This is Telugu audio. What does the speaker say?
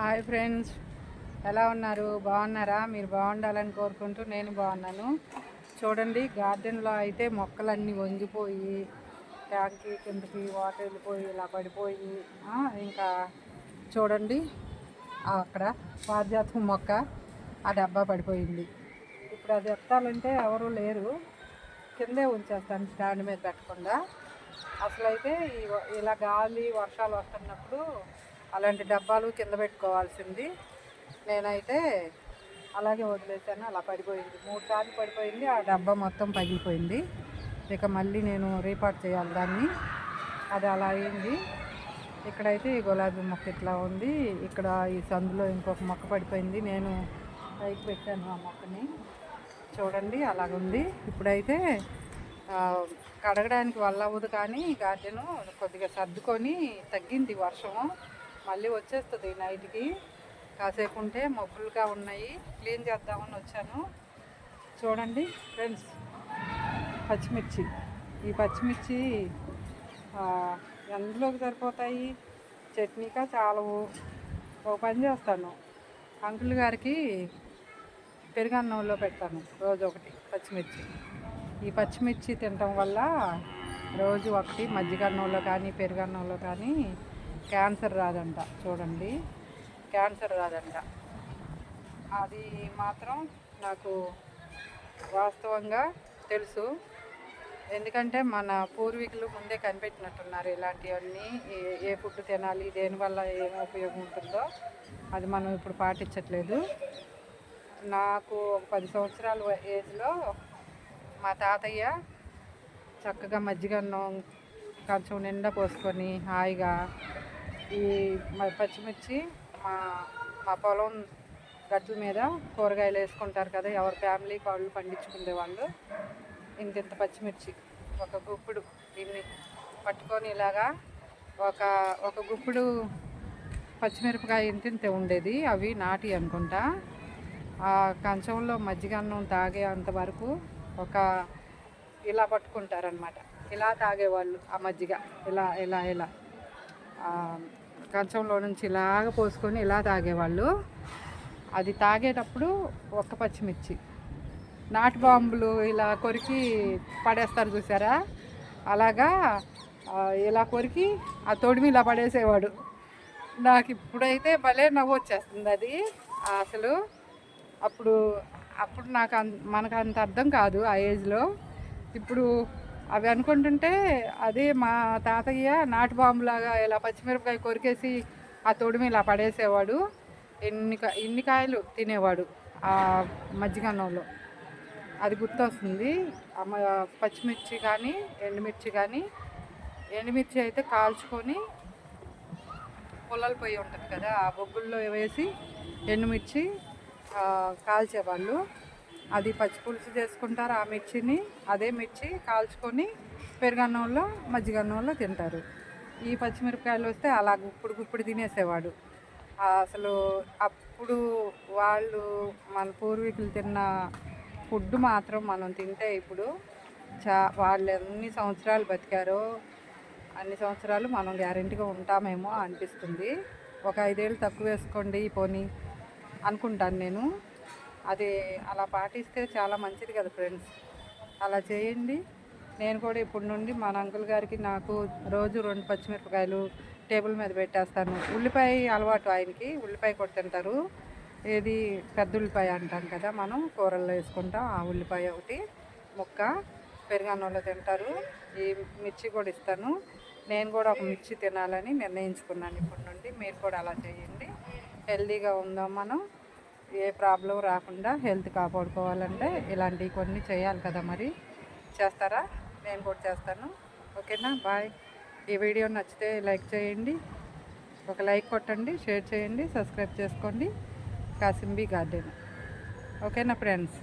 Hi friends. ఎలా ఉన్నారు? బాగున్నారా? మీరు బాగుండాలని కోరుకుంటూ నేను బాగున్నాను. చూడండి గార్డెన్లో అయితే మొక్కలన్నీ వంగిపోయి ట్యాంక్కి కిందకి వాటర్ వెళ్ళిపోయి ఇలా పడిపోయి ఇంకా చూడండి అక్కడ పారిజాతం మొక్క ఆ డబ్బా పడిపోయింది. ఇప్పుడు అది ఎత్తాలంటే ఎవరు లేరు. కిందే ఉంచేస్తాను స్టాండ్ మీద పెట్టకుండా. అసలు అయితే ఈ ఇలా గాలి వర్షాలు వస్తున్నప్పుడు అలాంటి డబ్బాలు కింద పెట్టుకోవాల్సింది. నేనైతే అలాగే వదిలేసాను అలా పడిపోయింది. మూడు సార్లు పడిపోయింది ఆ డబ్బా మొత్తం పగిలిపోయింది. ఇక మళ్ళీ నేను రీపాట్ చేయాలి దాన్ని. అది అలా అయింది. ఇక్కడైతే ఈ గులాబీ మొక్క ఇట్లా ఉంది. ఇక్కడ ఈ సందులో ఇంకొక మొక్క పడిపోయింది. నేను పైకి పెట్టాను ఆ మొక్కని. చూడండి అలాగుంది ఇప్పుడైతే కడగడానికి వల్ల అవ్వదు కానీ గార్డెను కొద్దిగా సర్దుకొని తగ్గింది వర్షము. మళ్ళీ వచ్చేస్తుంది నైట్కి. కాసేపు ఉంటే మబ్బులుగా ఉన్నాయి. క్లీన్ చేద్దామని వచ్చాను. చూడండి ఫ్రెండ్స్ పచ్చిమిర్చి. ఈ పచ్చిమిర్చి ఎందులోకి సరిపోతాయి? చట్నీకా చాలవు. ఒక పని చేస్తాను. అంకుల్ గారికి పెరుగన్నంలో పెడతాను రోజు ఒకటి పచ్చిమిర్చి. ఈ పచ్చిమిర్చి తినటం వల్ల రోజు ఒకటి మజ్జిగన్నంలో కానీ పెరుగన్నంలో కానీ క్యాన్సర్ రాదంట చూడండి. క్యాన్సర్ రాదంట. అది మాత్రం నాకు వాస్తవంగా తెలుసు. ఎందుకంటే మన పూర్వీకులు ముందే కనిపెట్టినట్టున్నారు ఇలాంటివన్నీ. ఏ- ఏ ఫుడ్ తినాలి దేనివల్ల ఏం ఉపయోగం ఉంటుందో అది మనం ఇప్పుడు పాటించట్లేదు. నాకు ఒక పది సంవత్సరాల ఏజ్లో మా తాతయ్య చక్కగా మజ్జిగన్నం కొంచెం నిండా పోసుకొని హాయిగా ఈ మ- పచ్చిమిర్చి మా మా పొలం గట్ల మీద కూరగాయలు వేసుకుంటారు కదా ఎవరి ఫ్యామిలీ వాళ్ళు పండించుకునే వాళ్ళు. ఇంత ఇంత పచ్చిమిర్చి ఒక గుప్పుడు దీన్ని పట్టుకొని ఇలాగా ఒక ఒక గుప్పుడు పచ్చిమిరపకాయ ఇంత ఇంత ఉండేది అవి నాటి అనుకుంటా. ఆ కంచంలో మజ్జిగ అన్నం తాగే అంతవరకు ఒక ఇలా పట్టుకుంటారనమాట ఇలా తాగేవాళ్ళు ఆ మజ్జిగ ఇలా ఇలా ఇలా. కంచంలో నుంచి ఇలాగ పోసుకొని ఇలా తాగేవాళ్ళు. అది తాగేటప్పుడు ఒక్క పచ్చిమిర్చి. నాటు బాంబులు ఇలా కొరికి పడేస్తారు చూసారా? అలాగా ఇలా కొరికి ఆ తొడిమి ఇలా పడేసేవాడు. నాకు ఇప్పుడైతే భలే నవ్వు వచ్చేస్తుంది అది అసలు. అప్పుడు అప్పుడు నాకు అంత మనకు అంత అర్థం కాదు ఆ ఏజ్లో. ఇప్పుడు అవి అనుకుంటుంటే అదే మా తాతయ్య నాటు బాంబులాగా ఇలా పచ్చిమిరపకాయ కొరికేసి ఆ తొడిమి ఇలా పడేసేవాడు. ఎన్ని ఇన్ని కాయలు తినేవాడు ఆ మజ్జిగన్నంలో. అది గుర్తొస్తుంది. పచ్చిమిర్చి కానీ ఎండుమిర్చి కానీ ఎండుమిర్చి అయితే కాల్చుకొని పొలాలు పొయ్యి ఉంటుంది కదా ఆ బొగ్గుల్లో వేసి ఎండుమిర్చి కాల్చేవాళ్ళు. అది పచ్చి పులుసు చేసుకుంటారు ఆ మిర్చిని. అదే మిర్చి కాల్చుకొని పెరుగన్నంలో మజ్జిగన్నంలో తింటారు. ఈ పచ్చిమిరపకాయలు వస్తే అలా గుప్పుడు గుప్పుడు తినేసేవాడు. అసలు అప్పుడు వాళ్ళు మన పూర్వీకులు తిన్న ఫుడ్ మాత్రం మనం తింటే ఇప్పుడు చా వాళ్ళు ఎన్ని సంవత్సరాలు బతికారో అన్ని సంవత్సరాలు మనం గ్యారెంటీగా ఉంటామేమో అనిపిస్తుంది. ఒక ఐదేళ్ళు తక్కువ వేసుకోండి పోనీ అనుకుంటాను నేను. అది అలా పాటిస్తే చాలా మంచిది కదా ఫ్రెండ్స్. అలా చేయండి. నేను కూడా ఇప్పటి నుండి మన అంకుల్ గారికి నాకు రోజు రెండు పచ్చిమిరపకాయలు టేబుల్ మీద పెట్టేస్తాను. ఉల్లిపాయ అలవాటు ఆయనకి. ఉల్లిపాయ కూడా తింటారు. ఏది పెద్ద ఉల్లిపాయ అంటాం కదా మనం కూరల్లో వేసుకుంటాం. ఆ ఉల్లిపాయ ఒకటి ముక్క పెరుగన్నంలో తింటారు. ఈ మిర్చి కూడా ఇస్తాను. నేను కూడా ఒక మిర్చి తినాలని నిర్ణయించుకున్నాను ఇప్పటి నుండి. మీరు కూడా అలా చేయండి. హెల్దీగా ఉందాం మనం. ఏ ప్రాబ్లం రాకుండా హెల్త్ కాపాడుకోవాలంటే ఇలాంటివి కొన్ని చేయాలి కదా మరి. చేస్తారా? నేను కూడా చేస్తాను. ఓకేనా? బాయ్. ఈ వీడియో నచ్చితే లైక్ చేయండి. ఒక లైక్ కొట్టండి షేర్ చేయండి సబ్స్క్రైబ్ చేసుకోండి. కాసింబీ గార్డెన్. ఓకేనా ఫ్రెండ్స్?